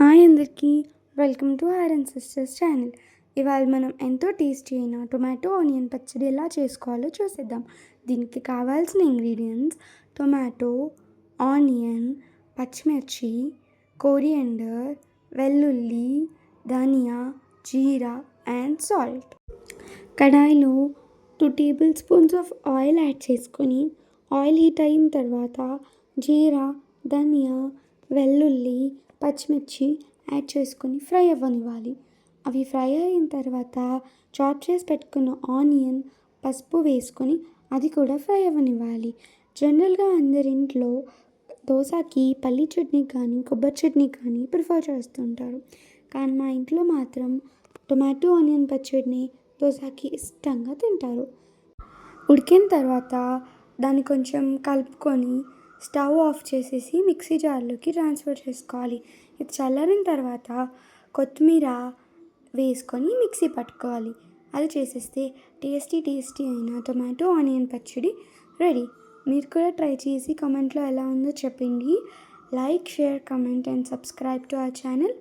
Hi అందరికీ. Welcome to R and sisters channel. ఇవాళ మనం ఎంతో టేస్టీ అయిన టొమాటో ఆనియన్ పచ్చడి ఎలా చేసుకోవాలో చూసేద్దాం. దీనికి కావాల్సిన ఇంగ్రీడియంట్స్ టొమాటో ఆనియన్ పచ్చిమిర్చి కోరియండర్ వెల్లుల్లి ధనియా జీరా అండ్ సాల్ట్. కడాయిలో two tablespoons of oil add చేసుకొని ఆయిల్ హీట్ అయిన తర్వాత జీరా ధనియా వెల్లుల్లి పచ్చిమిర్చి యాడ్ చేసుకొని ఫ్రై అవ్వనివ్వాలి. అవి ఫ్రై అయిన తర్వాత చాప్ చేసి పెట్టుకున్న ఆనియన్ పసుపు వేసుకొని అది కూడా ఫ్రై అవ్వనివ్వాలి. జనరల్గా అందరి ఇంట్లో దోశకి పల్లీ చట్నీ కానీ కొబ్బరి చట్నీ కానీ ప్రిఫర్ చేస్తుంటారు. కానీ మా ఇంట్లో మాత్రం టొమాటో ఆనియన్ పచ్చడిని దోశకి ఇష్టంగా తింటారు. ఉడికిన తర్వాత దాన్ని కొంచెం కలుపుకొని స్టవ్ ఆఫ్ చేసేసి మిక్సీ జార్లోకి ట్రాన్స్ఫర్ చేసుకోవాలి. ఇది చల్లారిన తర్వాత కొత్తిమీర వేసుకొని మిక్సీ పట్టుకోవాలి. అది చేసేస్తే టేస్టీ టేస్టీ అయిన టొమాటో ఆనియన్ పచ్చడి రెడీ. మీరు కూడా ట్రై చేసి కామెంట్లో ఎలా ఉందో చెప్పండి. Like share comment and subscribe to our channel.